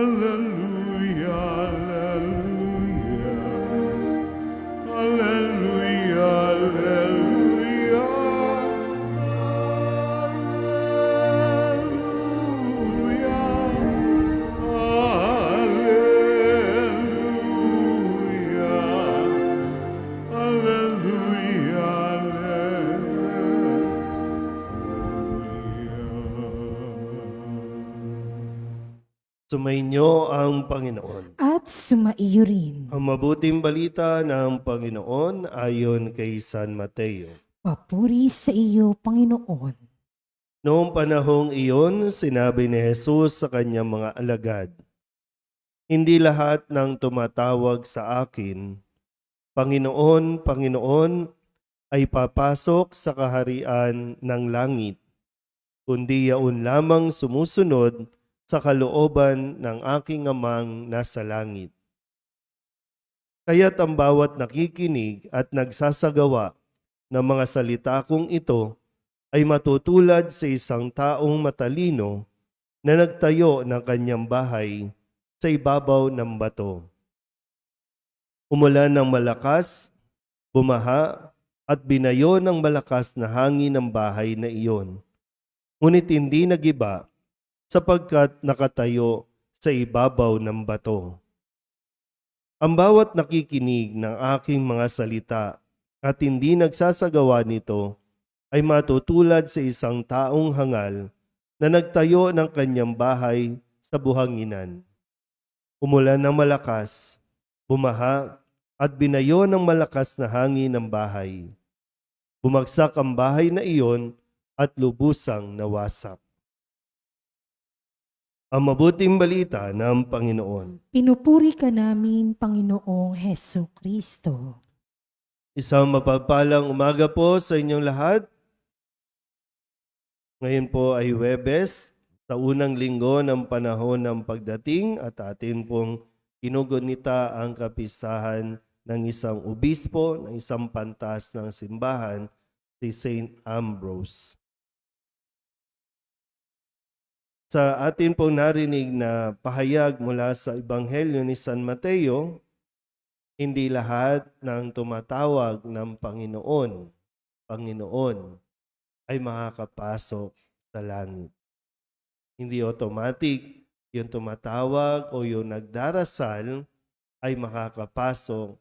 Hallelujah, Sumainyo ang Panginoon. at sumaiyo rin. Ang mabuting balita ng Panginoon ayon kay San Mateo. Papuri sa iyo, Panginoon. Noong panahong iyon, sinabi ni Jesus sa kanyang mga alagad, Hindi lahat ng tumatawag sa akin, Panginoon, Panginoon, ay papasok sa kaharian ng langit, kundi yaon lamang sumusunod sa kalooban ng aking amang nasa langit. Kaya't ang bawat nakikinig at nagsasagawa ng mga salita kong ito ay matutulad sa isang taong matalino na nagtayo ng kanyang bahay sa ibabaw ng bato. Umulan ng malakas, bumaha, at binayo ng malakas na hangin ng bahay na iyon. Ngunit hindi nagiba sapagkat nakatayo sa ibabaw ng bato. Ang bawat nakikinig ng aking mga salita at hindi nagsasagawa nito ay matutulad sa isang taong hangal na nagtayo ng kanyang bahay sa buhanginan. Umulan ng malakas, bumaha, at binayo ng malakas na hangin ng bahay. Bumagsak ang bahay na iyon at lubusang nawasak. Ang mabuting balita ng Panginoon. Pinupuri ka namin, Panginoong Heso Kristo. Isang mapagpalang umaga po sa inyong lahat. Ngayon po ay Webes, sa unang linggo ng panahon ng pagdating at atin pong inugunita ang kapisahan ng isang obispo, ng isang pantas ng simbahan, si Saint Ambrose. Sa atin pong narinig na pahayag mula sa Ebanghelyo ni San Mateo, hindi lahat ng tumatawag ng Panginoon, Panginoon, ay makakapasok sa langit. Hindi automatic yung tumatawag o yung nagdarasal ay makakapasok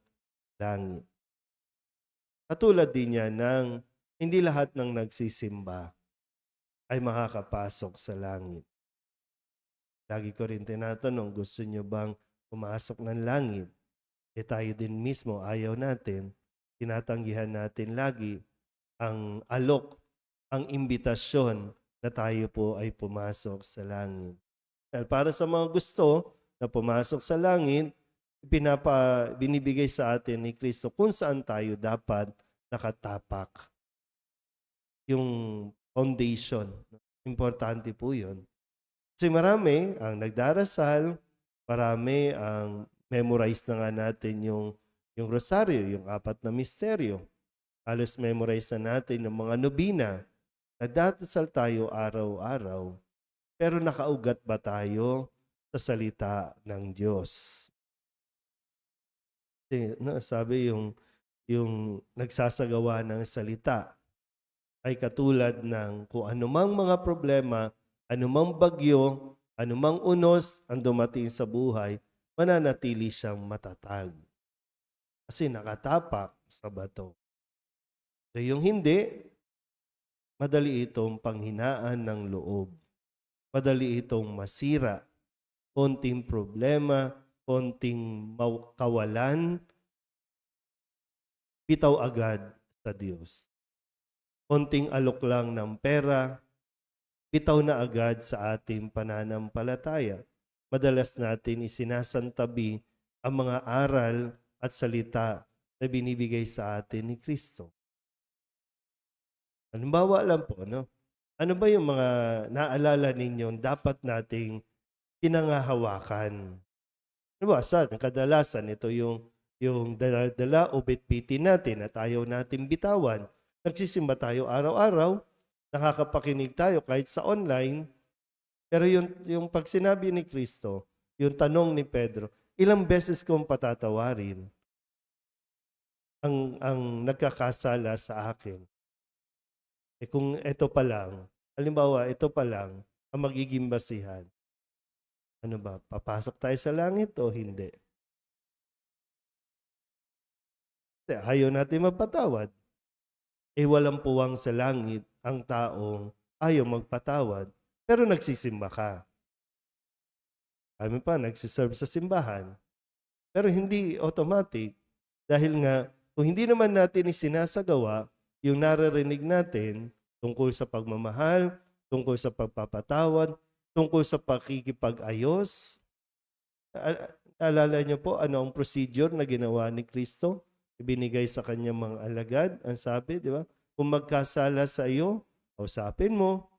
langit. Katulad din yan ng hindi lahat ng nagsisimba ay makakapasok sa langit. Lagi ko rin tinatanong, gusto nyo bang pumasok ng langit? eh tayo din mismo, ayaw natin, tinatanggihan natin lagi ang alok, ang imbitasyon na tayo po ay pumasok sa langit. Dahil para sa mga gusto na pumasok sa langit, pinapa, binibigay sa atin ni Kristo kung saan tayo dapat nakatapak. Yung foundation. Importante po yun. Kasi marami ang nagdarasal, marami ang memorize na nga natin yung, yung rosaryo, yung apat na misteryo. Halos memorize na natin yung mga nobina. Nagdadasal tayo araw-araw. Pero nakaugat ba tayo sa salita ng Diyos? No, sabi yung, yung nagsasagawa ng salita ay katulad ng kung anumang mga problema, anumang bagyo, anumang unos ang dumating sa buhay, mananatili siyang matatag. Kasi nakatapak sa bato. So yung hindi, madali itong panghinaan ng loob. Madali itong masira. Konting problema, konting kawalan, bitaw agad sa Diyos. Konting alok lang ng pera, bitaw na agad sa ating pananampalataya madalas natin isinasantabi ang mga aral at salita na binibigay sa atin ni Kristo. Halimbawa lang po, no? Ano ba yung mga naalala ninyo dapat nating pinangahawakan? Ano ba, saan? Kadalasan, ito yung, yung dala o bitbitin natin at ayaw natin bitawan. Nagsisimba tayo araw-araw, nakakapakinig tayo kahit sa online, pero yung, yung pag ni Kristo, yung tanong ni Pedro, ilang beses kong patatawarin ang, ang nagkakasala sa akin? Eh kung ito pa lang, halimbawa, ito pa lang, ang magiging basihan. Ano ba, papasok tayo sa langit o hindi? Kasi ayaw natin magpatawad. Eh walang puwang sa langit ang taong ayaw magpatawad, pero nagsisimba ka. Kami pa, nagsiserve sa simbahan. Pero hindi automatic. Dahil nga, kung hindi naman natin isinasagawa yung naririnig natin tungkol sa pagmamahal, tungkol sa pagpapatawad, tungkol sa pakikipag-ayos. A- Alala niyo po ano ang procedure na ginawa ni Kristo? Ibinigay sa kanyang mga alagad. Ang sabi, di ba? Kung magkasala sa iyo, kausapin mo,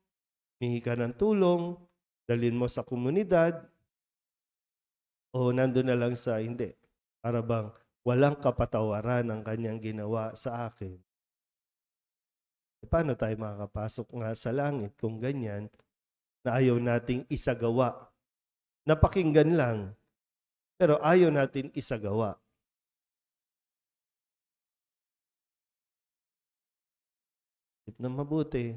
hingi ka ng tulong, dalin mo sa komunidad, o nandun na lang sa hindi. Para bang walang kapatawaran ang kanyang ginawa sa akin. E paano tayo makakapasok nga sa langit kung ganyan na ayaw nating isagawa? Napakinggan lang, pero ayaw natin isagawa. Na mabuti.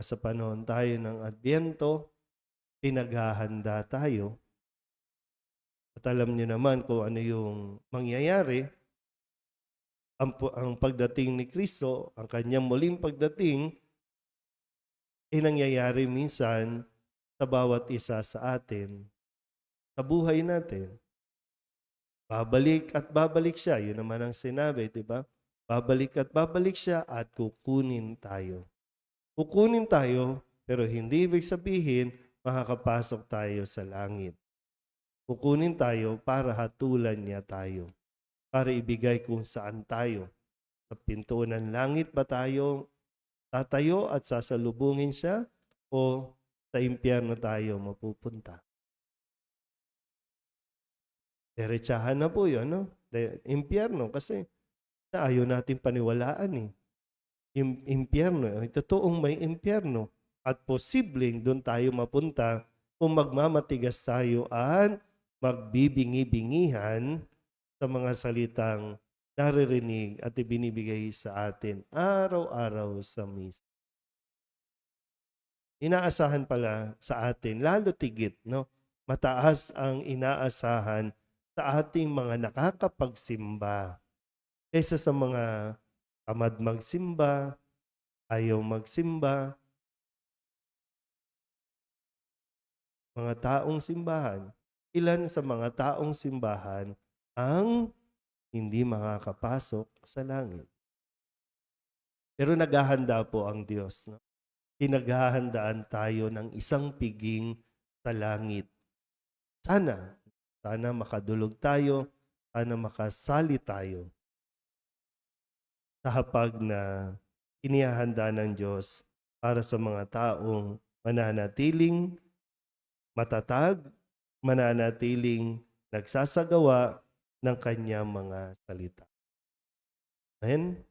Sa panahon tayo ng Adbyento, pinaghahanda tayo. At alam niyo naman kung ano yung mangyayari. Ang, ang pagdating ni Kristo, ang kanyang muling pagdating, ay nangyayari minsan sa bawat isa sa atin, sa buhay natin. Babalik at babalik siya. Yun naman ang sinabi, di ba? Babalik at babalik siya at kukunin tayo. Kukunin tayo, pero hindi ibig sabihin makakapasok tayo sa langit. Kukunin tayo para hatulan niya tayo. Para ibigay kung saan tayo. Sa pinto ng langit ba tayo tatayo at sasalubungin siya o sa impyerno tayo mapupunta? Diretsahan na po yun, no? De- Impyerno kasi ayaw natin paniwalaan eh. Im- impyerno, eh, totoong may impyerno. At posibleng doon tayo mapunta kung magmamatigas tayo at magbibingi-bingihan sa mga salitang naririnig at ibinibigay sa atin araw-araw sa misa. Inaasahan pala sa atin, lalo tigit, no? Mataas ang inaasahan sa ating mga nakakapagsimba kaysa sa mga tamad magsimba, ayaw magsimba, mga taong simbahan. Ilan sa mga taong simbahan ang hindi makakapasok sa langit. Pero naghahanda po ang Diyos. No? Pinaghahandaan tayo ng isang piging sa langit. Sana, sana makadulog tayo, sana makasali tayo sa hapag na inihahanda ng Diyos para sa mga taong mananatiling matatag, mananatiling nagsasagawa ng kanyang mga salita. Amen?